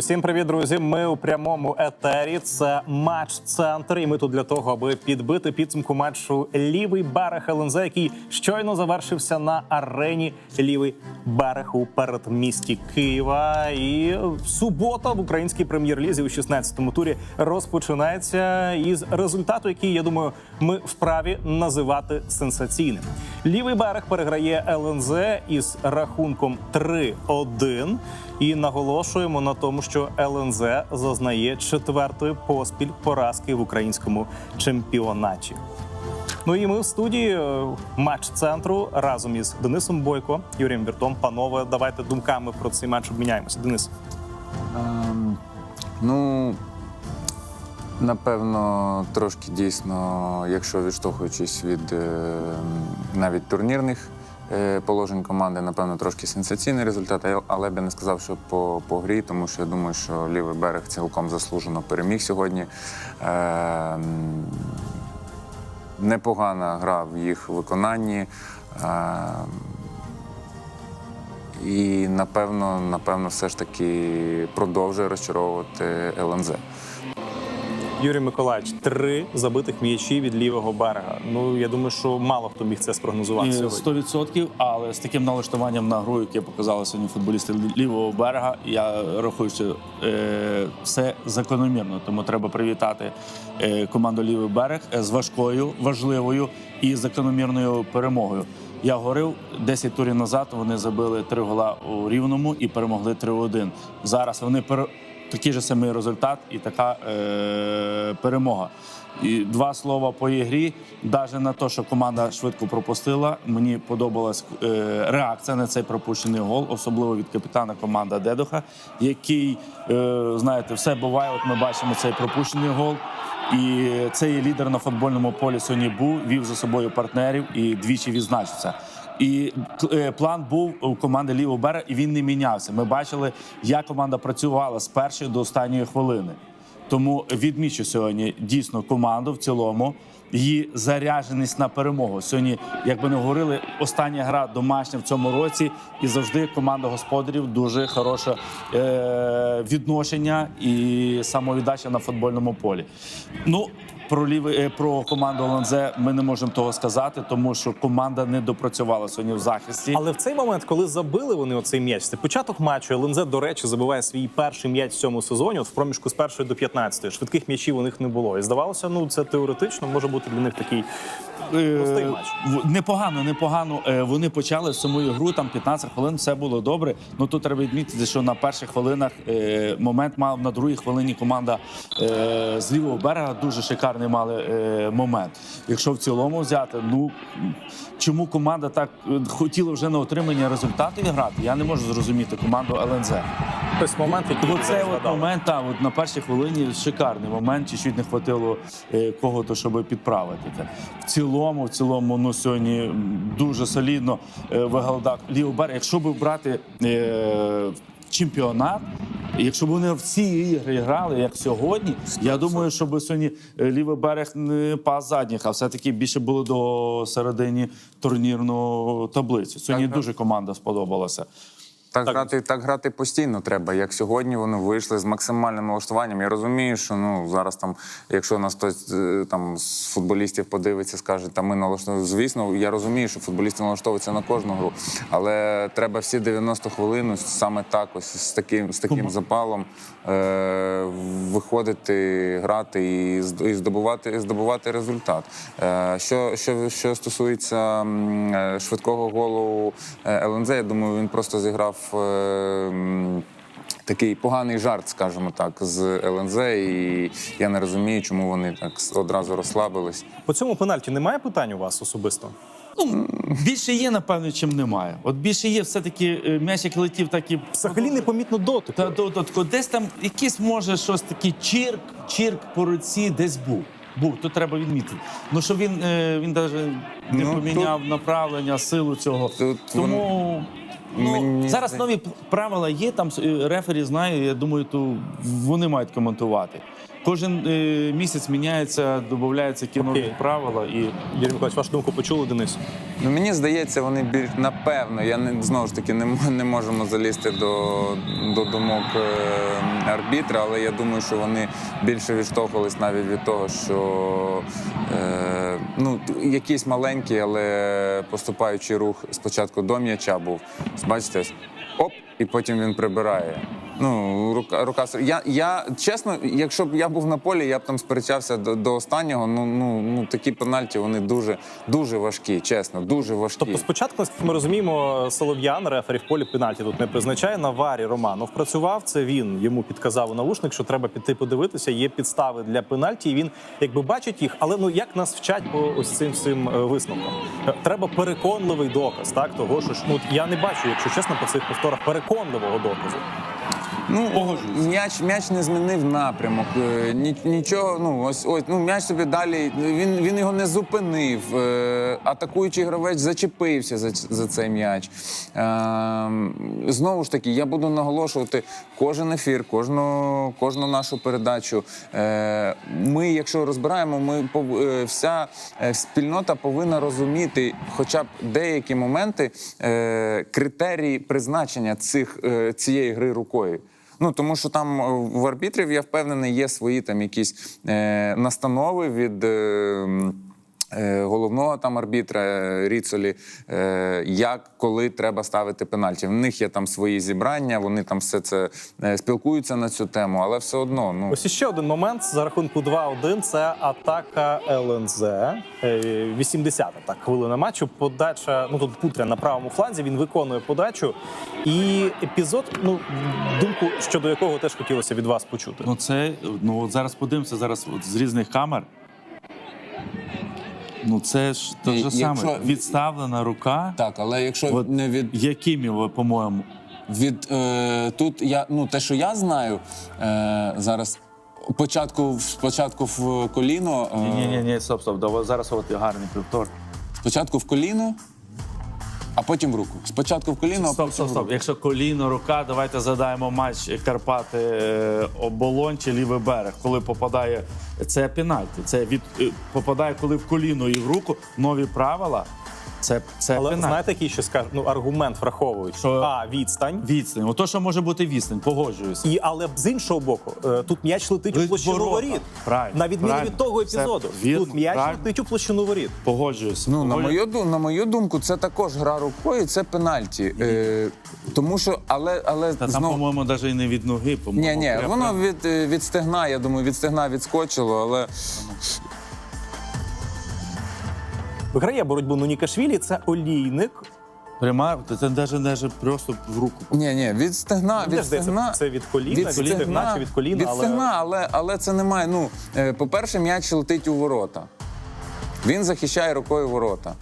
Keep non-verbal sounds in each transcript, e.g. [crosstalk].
Усім привіт, друзі. Ми у прямому етері. Це матч центр. І ми тут для того, аби підбити підсумку матчу лівий берег ЛНЗ, який щойно завершився на арені лівий берег у передмісті Києва. І субота в українській прем'єр-лізі у 16-му турі розпочинається із результату, який я думаю, ми вправі називати сенсаційним. Лівий берег переграє ЛНЗ із рахунком 3-1. І наголошуємо на тому, що ЛНЗ зазнає четвертої поспіль поразки в українському чемпіонаті. Ну і ми в студії е, матч центру разом із Денисом Бойко, Юрієм Віртом. Панове, давайте думками про цей матч обміняємося. Денис, Ем, ну, напевно, трошки дійсно, якщо відштовхуючись від е, навіть турнірних положень команди, напевно, трошки сенсаційний результат, але б я не сказав, що по, по грі, тому що я думаю, що лівий берег цілком заслужено переміг сьогодні. Ем, непогана гра в їх виконанні. Ем, і напевно, напевно, все ж таки продовжує розчаровувати ЛНЗ. Юрій Миколаївич, три забитих м'ячі від лівого берега. Ну я думаю, що мало хто міг це спрогнозувати Ні, сьогодні. 100%, але з таким налаштуванням на гру, яке показали сьогодні футболісти лівого берега, я рахую, що е, все закономірно. Тому треба привітати е, команду Лівий берег е, з важкою, важливою і закономірною перемогою. Я говорив 10 турів назад. Вони забили три гола у рівному і перемогли 3-1. Зараз вони пере... такий же самий результат і така е, перемога. І два слова по ігрі. Навіть на те, що команда швидко пропустила, мені подобалась е, реакція на цей пропущений гол, особливо від капітана команди Дедоха, який, е, знаєте, все буває. От ми бачимо цей пропущений гол. І цей лідер на футбольному полі сьогодні вів за собою партнерів і двічі відзначився. І е, план був у команди лівого берега, і він не мінявся. Ми бачили, як команда працювала з першої до останньої хвилини. Тому відмічу сьогодні дійсно команду в цілому. Її зарядженість на перемогу. Сьогодні, як би не говорили, остання гра домашня в цьому році, і завжди команда господарів дуже хороше е- відношення і самовіддача на футбольному полі. Ну про лівий е, про команду ЛНЗ ми не можемо того сказати, тому що команда не допрацювала сьогодні в захисті. Але в цей момент, коли забили вони оцей м'яч, це початок матчу. ЛНЗ, до речі, забиває свій перший м'яч в цьому сезоні. От в проміжку з першої до 15. Швидких м'ячів у них не було. І здавалося, ну це теоретично може бути для них такий простий матч. Е, Непогано, непогано. Е, Вони почали саму гру, там 15 хвилин, все було добре. Ну тут треба відмітити, що на перших хвилинах е, момент мав на другій хвилині команда е, з лівого берега дуже шикарний мали е, момент. Якщо в цілому взяти, ну чому команда так е, хотіла вже на отримання результатів грати, я не можу зрозуміти команду ЛНЗ. Ось момент, який Оце зараз от момент, так, от на першій хвилині шикарний момент, чуть-чуть не хватило е, кого-то, щоб підправити це. В цілому, в цілому, ну сьогодні дуже солідно е, виглядав лівий берег. Якщо б брати е, чемпіонат, якщо б вони в ці ігри грали, як сьогодні, я думаю, що би сьогодні е, лівий берег не пас задніх, а все-таки більше було до середині турнірну таблицю. Сьогодні так. дуже команда сподобалася. Так, Так. грати, так грати постійно треба. Як сьогодні вони вийшли з максимальним налаштуванням. Я розумію, що ну зараз там, якщо нас хтось е, там з футболістів подивиться, скаже, там ми налаштовуємо. Звісно, я розумію, що футболісти налаштовуються на кожну гру, але треба всі 90 хвилин саме так, ось з таким з таким запалом е, виходити, грати і, і здобувати, здобувати результат. Е, що, що, що стосується е, швидкого голу е, ЛНЗ, я думаю, він просто зіграв. Е, Такий поганий жарт, скажімо так, з ЛНЗ, і я не розумію, чому вони так одразу розслабились. По цьому пенальті немає питань у вас особисто? Ну, більше є, напевно, чим немає. От більше є все-таки е, м'яч, як летів, так і Взагалі непомітно дотику. та до до- десь там якийсь може щось такий чірк, чірк по руці десь був. Був, то треба відмітити. Ну що він, е, він навіть не Ну, поміняв направлення, силу цього. Тут Тому ну, зараз нові правила є. Там рефері знає. Я думаю, то вони мають коментувати. Кожен е, місяць міняється, додаються які нові Окей. правила. І Юрій Миколаївич, вашу думку почули, Денис? Ну, мені здається, вони більш напевно. Я не знову ж таки не, м- не можемо залізти до, до думок е, арбітра, але я думаю, що вони більше відштовхувались навіть від того, що е, ну, т- якийсь маленький, але поступаючий рух спочатку до м'яча був. Бачите, оп, і потім він прибирає. Ну, рука, рука я, я чесно, якщо б я був на полі, я б там сперечався до, до останнього. Ну, ну, ну такі пенальті вони дуже, дуже важкі, чесно, дуже важкі. Тобто, спочатку, ми розуміємо, Солов'ян, рефері в полі пенальті тут не призначає. На варі Романов працював. Це він йому підказав у навушник, що треба піти подивитися. Є підстави для пенальті. І він якби бачить їх. Але ну як нас вчать по ось цим всім е, висновкам? Е, Треба переконливий доказ, так того, що ну я не бачу, якщо чесно, по цих повторах переконливого доказу. Ну, Погоджуюсь. м'яч, м'яч не змінив напрямок. е, нічого, ну ось ось ну м'яч собі далі. Він, він його не зупинив. е, Атакуючий гравець зачепився за, за цей м'яч. Е, знову ж таки, я буду наголошувати кожен ефір, кожну, кожну нашу передачу. Ми, якщо розбираємо, ми вся спільнота повинна розуміти, хоча б деякі моменти критерії призначення цих, цієї гри рукою. Ну тому що там е, в арбітрів, я впевнений, є свої там якісь е, настанови від. Е, Головного там арбітра е, Ріцолі, е, як коли треба ставити пенальті. В них є там свої зібрання, вони там все це е, спілкуються на цю тему, але все одно ну Ось іще один момент за рахунку 2-1 – це атака ЛНЗ. Е, 80-та так хвилина матчу. Подача. Ну тут Путря на правому фланзі. Він виконує подачу. І епізод, ну думку щодо якого теж хотілося від вас почути. ну це ну от зараз подивимося зараз от з різних камер. Ну це ж те І- ж саме. якщо- Відставлена рука. так, але якщо От не від Якими ви, по-моєму? Від е, тут я ну те, що я знаю е, зараз. Початку спочатку в коліно. е, Ні, ні, ні, стоп, стоп. давай Зараз от гарний повтор. Спочатку в коліно, а потім в руку. Спочатку в коліно, а Стоп, потім стоп, в стоп. руку. Якщо коліно, рука, давайте задаємо матч Карпати е, оболонь чи лівий берег. Коли попадає це пенальті. Це від е, попадає, коли в коліно і в руку. Нові правила. Це, це Але пенальті. знаєте, який ще скажу, ну аргумент враховують, Що? а відстань. Відстань. Ото що може бути відстань, погоджуюсь. І але з іншого боку, е, тут м'яч летить у площину воріт. Правильно, На відміну правильно. від того епізоду. вірно, тут м'яч правильно. летить у площину воріт. Погоджуюсь. Ну, на мою, на мою думку, це також гра рукою, це пенальті. Е, тому що, але, але Та там, по-моєму, навіть і не від ноги, Ні, по-моєму. ні, прям- воно від, е, від стегна, я думаю, від стегна відскочило, але Виграє боротьбу Нунікашвілі. Це олійник. Пряма, це навіть, просто в руку. ні, ні, від стегна, від стегна. це від коліна, від стегна чи від коліна, від але- стегна, але, але це немає. Ну, е, по-перше, м'яч летить у ворота. Він захищає рукою ворота,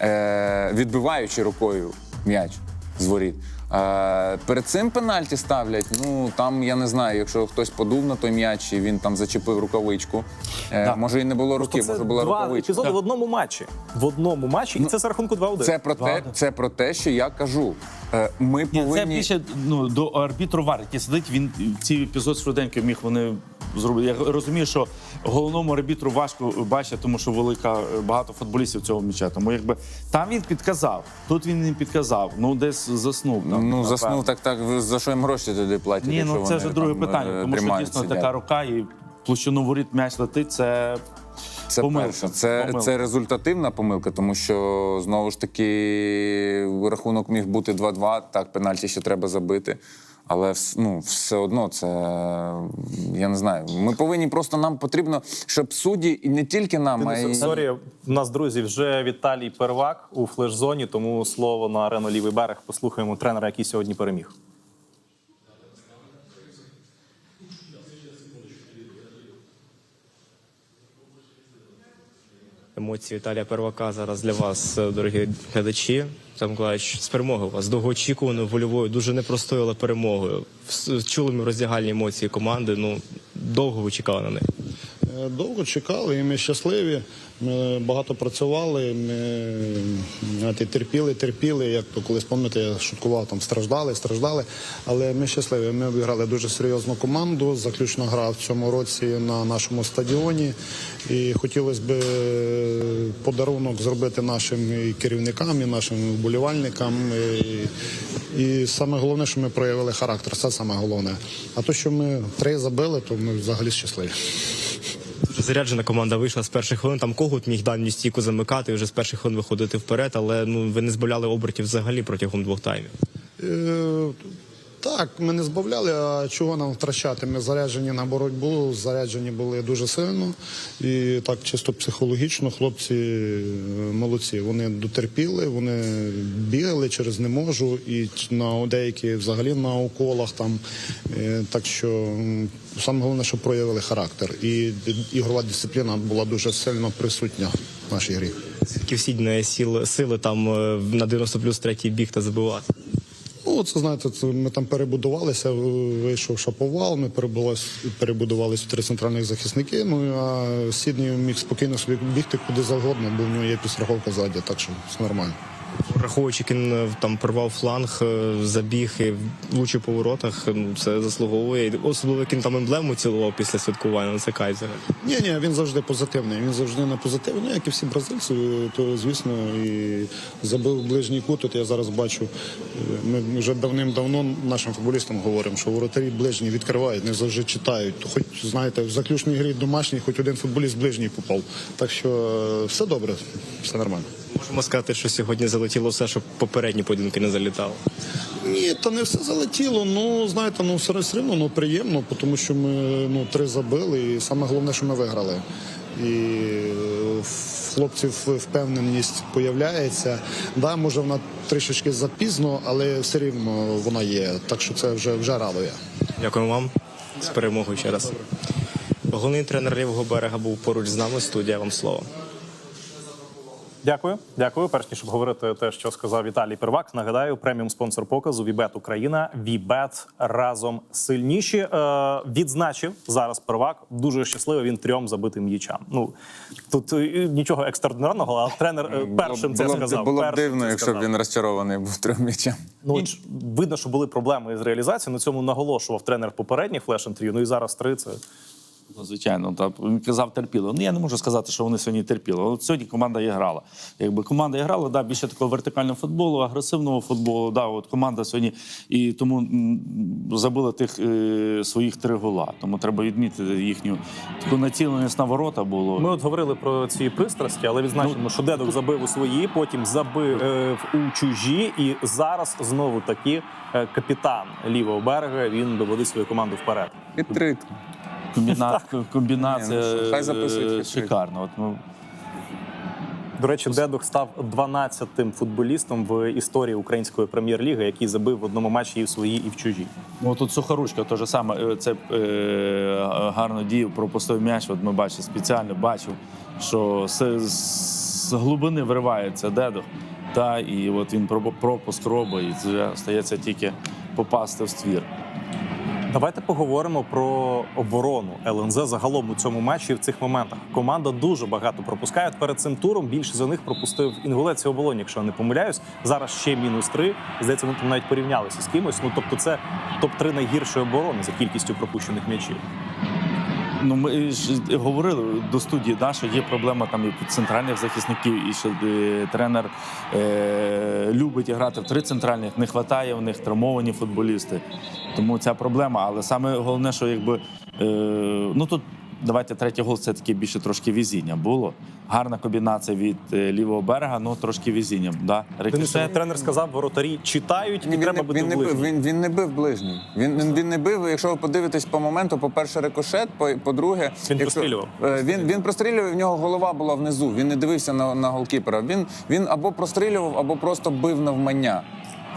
е, відбиваючи рукою м'яч з воріт. Е, перед цим пенальті ставлять. Ну там я не знаю, якщо хтось подув на той м'яч і він там зачепив рукавичку. Е, Да. Може і не було руки, це може була два рукавичка. епізоди в одному матчі. В одному матчі, і це за рахунку 2-1. Це про те, це про те, що я кажу. Е, Ми Ні, це більше ну, до арбітру вар, який сидить, він ці епізод швиденько міг вони зробити. Я розумію, що головному арбітру важко бачити, тому що велика багато футболістів цього м'яча. Тому якби там він підказав, тут він не підказав. Ну десь заснув. Там, Ну, напевно. заснув так, так за що їм гроші туди платять? Ні, ну це вони вже друге там, питання, е, тому що дійсно сидять. така рука і площину воріт м'яч летить. Це Це помилка. перше. Це, Помилка. це результативна помилка, тому що знову ж таки рахунок міг бути 2-2, так, пенальті ще треба забити. Але ну, все одно це я не знаю. Ми повинні просто нам потрібно, щоб судді і не тільки нам, а й Сорі, у нас друзі вже Віталій Первак у флеш-зоні, тому слово на арену лівий берег. Послухаємо тренера, який сьогодні переміг. Емоції Віталія Первака зараз для вас, е, дорогі глядачі. Там Миколаївич, з перемоги вас довгоочікуваною вольовою, дуже непростою, але перемогою. Чули ми роздягальні емоції команди. Ну довго ви чекали на них. Е, Довго чекали, і ми щасливі. Ми багато працювали. Ми знаєте, терпіли, терпіли. Як то колись пам'ятаєте, я шуткував, там страждали, страждали. Але ми щасливі. Ми обіграли дуже серйозну команду. Заключна гра в цьому році на нашому стадіоні. І хотілося б подарунок зробити нашим і керівникам, і нашим вболівальникам. І, і саме головне, що ми проявили характер. Це саме головне. А то, що ми три забили, то ми взагалі щасливі. Заряджена команда вийшла з перших хвилин. Там когут міг дальню стійку замикати і вже з перших хвилин виходити вперед, але ну ви не збавляли обертів взагалі протягом двох таймів. Так, ми не збавляли, а чого нам втрачати? Ми заряджені на боротьбу, заряджені були дуже сильно. І так чисто психологічно хлопці е, молодці. Вони дотерпіли, вони бігали через не можу, і на деякі взагалі на уколах там. Е, Так що саме головне, що проявили характер. І ігрова дисципліна була дуже сильно присутня в нашій грі. Звідки всі сили там е, на 90 плюс третій біг та забивати. Ну, це знаєте, це ми там перебудувалися, вийшов шаповал, ми перебудувалися, в три центральних захисники. Ну а Сідній міг спокійно собі бігти куди завгодно, бо в нього є підстраховка ззаді, так що все нормально. Враховуючи, як він е, там порвав фланг, е, забіг і влучив по воротах, ну це заслуговує. Особливо як він там емблему цілував після святкування. Ну це кайзер. Ні, ні, він завжди позитивний. Він завжди позитиві. Ну, як і всі бразильці, то звісно, і забив ближній кут. От я зараз бачу. е, Ми вже давним-давно нашим футболістам говоримо, що воротарі ближні відкривають, не завжди читають. Хоч знаєте, в заключній грі домашній, хоч один футболіст ближній попав. Так що е, все добре, все нормально. Можемо сказати, що сьогодні залетіло все, щоб попередні поєдинки не залітало. Ні, то не все залетіло. Ну знаєте, ну все рівно ну, приємно, тому що ми ну три забили, і саме головне, що ми виграли. І е, в хлопців впевненість появляється. Да, може вона трішечки запізно, але все рівно вона є. Так що це вже вже радує. Дякую вам з перемогою ще раз. Головний тренер лівого берега був поруч з нами. Студія вам слово. Дякую, дякую. Перш ніж обговорити те, що сказав Віталій Первак. Нагадаю, преміум спонсор показу Вібет Україна. Вібет разом сильніші. Е, відзначив зараз Первак. Дуже щасливий. Він трьом забитим м'ячам. Ну тут е, нічого екстраординарного, а тренер е, першим це було сказав. Було б дивно, якщо б він розчарований був трьом м'ячем. Ну от видно, що були проблеми з реалізацією. На цьому наголошував тренер попередніх флеш-інтерв'ю. Ну і зараз три це. Ну, Звичайно, так він казав терпіло. Ну я не можу сказати, що вони сьогодні терпіли. От сьогодні команда і грала. Якби команда і грала, да, більше такого вертикального футболу, агресивного футболу. Да, от команда сьогодні і тому забила тих е, своїх три гола. Тому треба відмітити їхню таку націленість на ворота було. Ми от говорили про ці пристрасті, але відзначимо, що Дедок забив у свої, потім забив е, у чужі, і зараз знову таки е, капітан лівого берега. Він доводить свою команду вперед. Хитрит. Комбіна... [laughs] комбінація Ні, ну хай записують е, шикарна. От, ну, До речі, Дедок став 12-тим футболістом в історії української прем'єр-ліги, який забив в одному матчі і в свої, і в чужі. Ну, тут Сухоручка теж саме е, це е, гарно діяв, пропустив м'яч. От ми бачимо спеціально бачив, що з, з глибини виривається дедо. Та, і от він пропуск робить, і це стається тільки попасти в ствір. Давайте поговоримо про оборону ЛНЗ загалом у цьому матчі і в цих моментах. Команда дуже багато пропускає. Перед цим туром більше за них пропустив інгулець і оболонь, якщо я не помиляюсь. Зараз ще мінус три. Здається, вони там навіть порівнялися з кимось. Ну тобто, це топ 3 найгіршої оборони за кількістю пропущених м'ячів. Ну, ми ж говорили до студії, да, що є проблема там і центральних захисників, і що е, тренер е, любить грати в три центральних, не вистачає в них травмовані футболісти. Тому ця проблема. Але саме головне, що якби е, ну тут. Давайте третій гол це таки більше трошки візіння було. Гарна комбінація від е, лівого берега, ну трошки візіння. Да? Денис, Рикошет. тренер сказав, воротарі читають і він, треба не, він, не ближнім. він, він не бив ближній. Він, він, він не бив. Якщо ви подивитесь по моменту, по-перше, рикошет, по- по-друге, Він якщо- прострілював. Е, Він, він прострілював, в нього голова була внизу. Він не дивився на, на голкіпера. Він, він або прострілював, або просто бив навмання.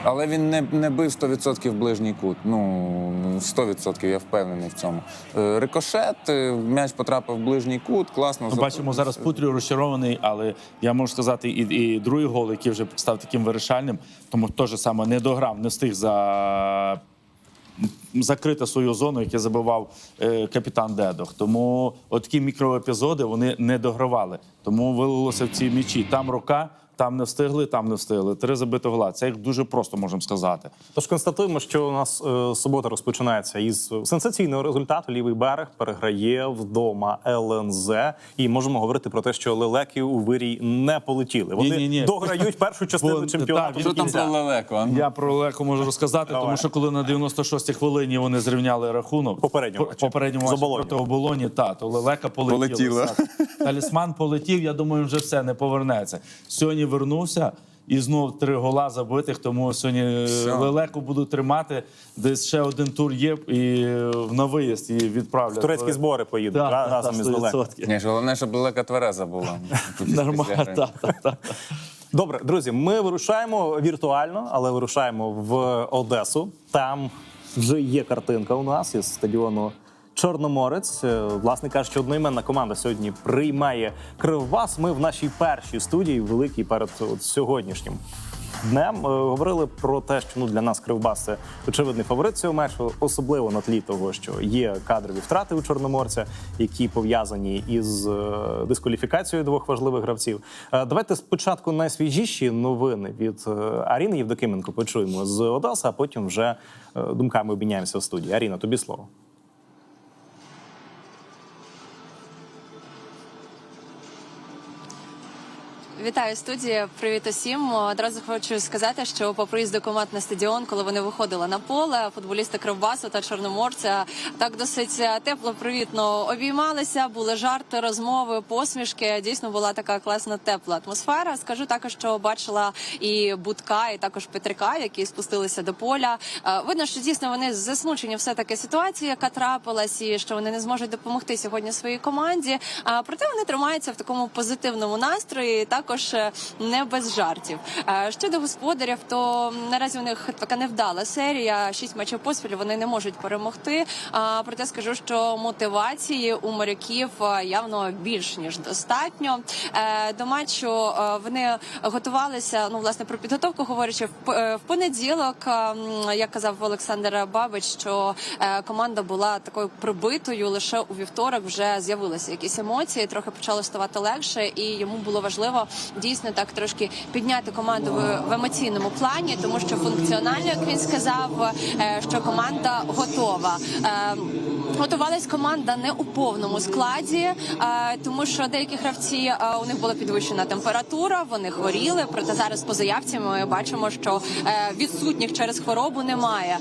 Але він не, не бив 100% ближній кут. Ну, 100% я впевнений в цьому. Е, Рикошет, е, м'яч потрапив в ближній кут, класно. Ми бачимо зараз Путрю розчарований, але я можу сказати, і, і другий гол, який вже став таким вирішальним, тому теж саме не дограв, не встиг за закрити свою зону, яку забивав е, капітан Дедох. Тому от такі мікроепізоди вони не догравали. Тому вилилося в ці м'ячі. Там рука, там не встигли, там не встигли. Три забити гола. Це їх дуже просто можемо сказати. Тож констатуємо, що у нас е, субота розпочинається із сенсаційного результату. Лівий берег переграє вдома ЛНЗ. І можемо говорити про те, що лелеки у вирій не полетіли. Вони Ні-ні-ні. дограють першу частину Бо- чемпіонату. Що там про лелеко? а ну? Я про Леко можу розказати, Давай. тому що коли на 96-й хвилині вони зрівняли рахунок Попередньому по- проти оболоні, та то Лелека полетіла. Полетіла. Талісман полетів. Я думаю, вже все не повернеться. Сьогодні вернувся. І знов три гола забитих, тому сьогодні е, Все. лелеку будуть тримати. Десь ще один тур є і е, на виїзд і відправлять. Турецькі збори поїдуть ра- разом із лелеком. 100%. Ні, ж головне, щоб лелека твереза була. Нормально, так, так, так. Добре, друзі, ми вирушаємо віртуально, але вирушаємо в Одесу. Там вже є картинка у нас із стадіону Чорноморець. Е, Власне кажучи, одноіменна команда сьогодні приймає Кривбас. Ми в нашій першій студії, великій перед от сьогоднішнім. Днем е, говорили про те, що ну для нас Кривбас це очевидний фаворит цього матчу, особливо на тлі того, що є кадрові втрати у Чорноморця, які пов'язані із е, дискваліфікацією двох важливих гравців. Давайте спочатку найсвіжіші новини від Аріни Євдокименко почуємо з Одеси, а потім вже думками обміняємося в студії. Аріна, тобі слово. Вітаю студія. Привіт усім. Одразу хочу сказати, що по приїзду команд на стадіон, коли вони виходили на поле, футболісти Кривбасу та Чорноморця так досить тепло, привітно обіймалися. Були жарти, розмови, посмішки. Дійсно була така класна тепла атмосфера. Скажу також, що бачила і Будка, і також Петрика, які спустилися до поля. Е, Видно, що дійсно вони засмучені все таки ситуації, яка трапилась, і що вони не зможуть допомогти сьогодні своїй команді. А проте вони тримаються в такому позитивному настрої. і Також е, не без жартів. Е, Щодо господарів, то наразі у них така невдала серія. Шість матчів поспіль вони не можуть перемогти. А, Проте скажу, що мотивації у моряків е, явно більш ніж достатньо. Е, До матчу е, вони готувалися. Ну, власне, про підготовку говорячи в е, понеділок. е, Як казав Олександр Бабич, що е, команда була такою прибитою. Лише у вівторок вже з'явилися якісь емоції, трохи почало ставати легше, і йому було важливо дійсно так трошки підняти команду в, емоційному плані, тому що функціонально, як він сказав, е, що команда готова. Е, Готувалась команда не у повному складі, е, тому що деякі гравці у них була підвищена температура, вони хворіли. Проте зараз по заявці ми бачимо, що відсутніх через хворобу немає.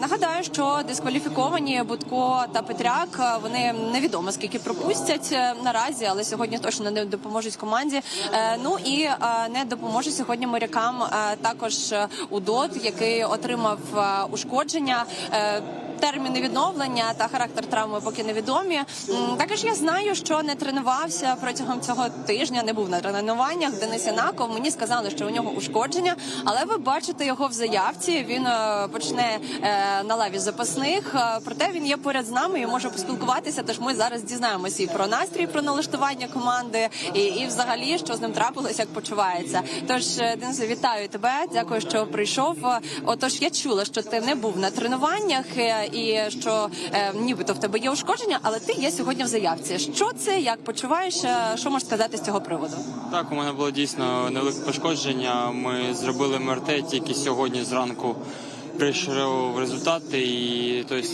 Нагадаю, що дискваліфіковані Будко та Петряк вони невідомо скільки пропустять наразі, але сьогодні точно не допоможуть команді. Е, Ну і е, не допоможе сьогодні морякам е, також Удот, який отримав ушкодження. Терміни відновлення та характер травми поки невідомі. Також я знаю, що не тренувався протягом цього тижня, не був на тренуваннях. Денис Янаков мені сказали, що у нього ушкодження, але ви бачите його в заявці. Він е, почне е, на лаві запасних. Е, Проте він є поряд з нами і може поспілкуватися. Тож ми зараз дізнаємося і про настрій, про налаштування команди, і, і взагалі, що з ним трапилось, як почувається. Тож, Денисе, вітаю тебе. Дякую, що прийшов. Отож, я чула, що ти не був на тренуваннях і що е, нібито в тебе є ушкодження, але ти є сьогодні в заявці. Що це? Як почуваєш? Е, Що можеш сказати з цього приводу? Так, у мене було дійсно невелике пошкодження. Ми зробили МРТ тільки сьогодні зранку. Прийшов результати і тобто,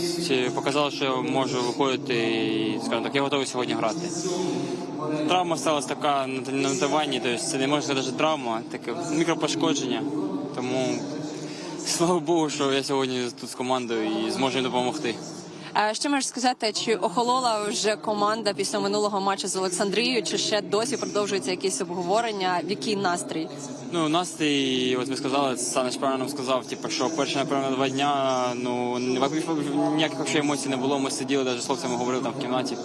показало, що я можу виходити і скажімо так, я готовий сьогодні грати. Травма сталася така на нативанні, тобто це не можна сказати, що травма, таке мікропошкодження. Тому слава Богу, що я сьогодні тут з командою і зможу їм допомогти. Е, Що можеш сказати, чи охолола вже команда після минулого матчу з Олександрією, чи ще досі продовжуються якісь обговорення? В який настрій? Ну, настрій, от ви сказали, Санич правильно нам сказав, типу, що перші, напевно, два дня, ну, ніяких емоцій не було, ми сиділи, навіть з хлопцями говорили там в кімнаті.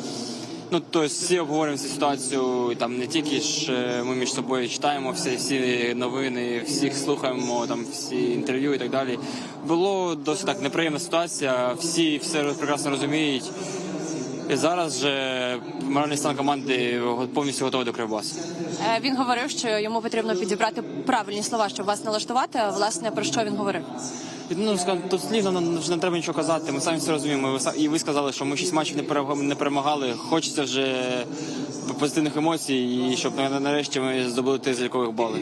Ну, тобто всі обговорюємо цю ситуацію, там не тільки ж е, ми між собою читаємо всі, всі новини, всіх слухаємо, там всі інтерв'ю і так далі. Було досить так неприємна ситуація, всі все прекрасно розуміють. І зараз же моральний стан команди повністю готовий до Кривбасу. Е, Він говорив, що йому потрібно підібрати правильні слова, щоб вас налаштувати. Власне, про що він говорив? Ну, тут слів вже не треба нічого казати. Ми самі все розуміємо. І ви сказали, що ми шість матчів не перемагали. Хочеться вже позитивних емоцій, і щоб нарешті ми здобули тих залікових бали.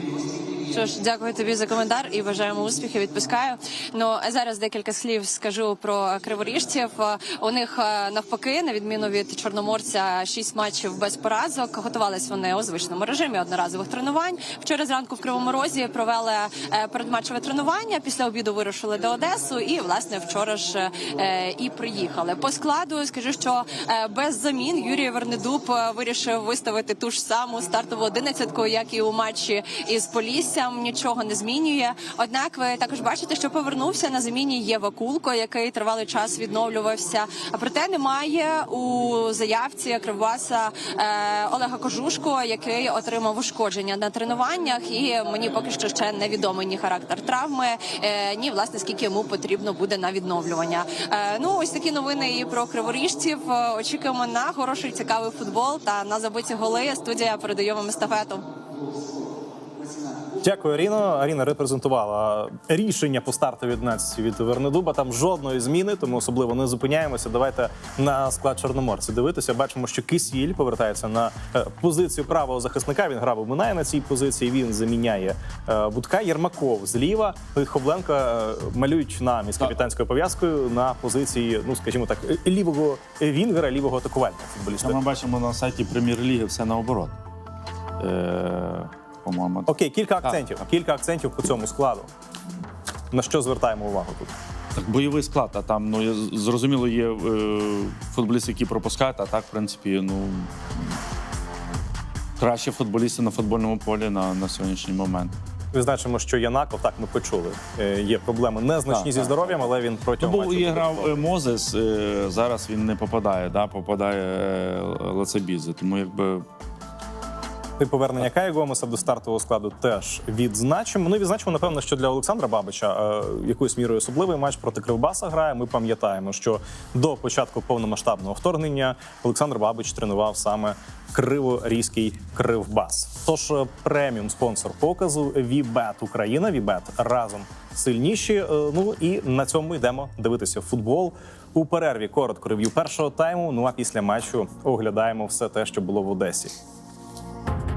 Що ж, дякую тобі за коментар і бажаємо успіхів. Відпускаю. Ну а зараз декілька слів скажу про криворіжців. У них е, навпаки, на відміну від чорноморця, шість матчів без поразок. Готувались вони у звичному режимі одноразових тренувань. Вчора зранку в Кривому Розі провели е, передматчеве тренування. Після обіду вирушили до Одесу, і власне вчора ж е, і приїхали. По складу скажу, що без замін Юрій Вернедуб вирішив виставити ту ж саму стартову одинадцятку, як і у матчі із Поліссям. Нічого не змінює. Однак ви також бачите, що повернувся на заміні Єва Кулко, який тривалий час відновлювався. А проте немає у заявці Кривбаса е, Олега Кожушко, який отримав ушкодження на тренуваннях, і мені поки що ще невідомий ні характер травми, е, ні власне скільки йому потрібно буде на відновлювання. Е, ну ось такі новини і про криворіжців. Очікуємо на хороший цікавий футбол та на забиті голи. Студія передає вам естафету. Дякую, Аріно. Аріна репрезентувала рішення по стартовій 11 від Вернедуба. Там жодної зміни, тому особливо не зупиняємося. Давайте на склад чорноморця дивитися. Бачимо, що Кисіль повертається на е, позицію правого захисника. Він грав у Минає на цій позиції. Він заміняє е, Будка Єрмаков зліва. І Хобленка е, малюють нам із капітанською пов'язкою на позиції, ну скажімо так, лівого вінгера, лівого атакувального футболіста. Ми бачимо на сайті прем'єр-ліги все наоборот. Е, по-моєму. Окей, кілька акцентів. Кілька акцентів по цьому складу. На що звертаємо увагу тут? Так, бойовий склад, а там ну зрозуміло, є е, футболісти, які пропускають, а так, в принципі, ну кращі футболісти на футбольному полі на, на сьогоднішній момент. Визначимо, що Янаков, так ми почули. е, Є проблеми незначні Так, зі так. здоров'ям, але він Ну, протягом матчу є буде грав е, Мозес, е, зараз він не попадає, да, попадає е, Лацебізе. Тому якби І повернення Кая Гомеса до стартового складу теж відзначимо. Ну і відзначимо, напевно, що для Олександра Бабича е, якоюсь мірою особливий матч проти Кривбаса грає. Ми пам'ятаємо, що до початку повномасштабного вторгнення Олександр Бабич тренував саме Криворізький Кривбас. Тож е, преміум спонсор показу Вібет Україна. Вібет разом сильніші. Е, Ну і на цьому йдемо дивитися футбол. У перерві коротко рев'ю першого тайму. Ну а після матчу оглядаємо все те, що було в Одесі. Thank you.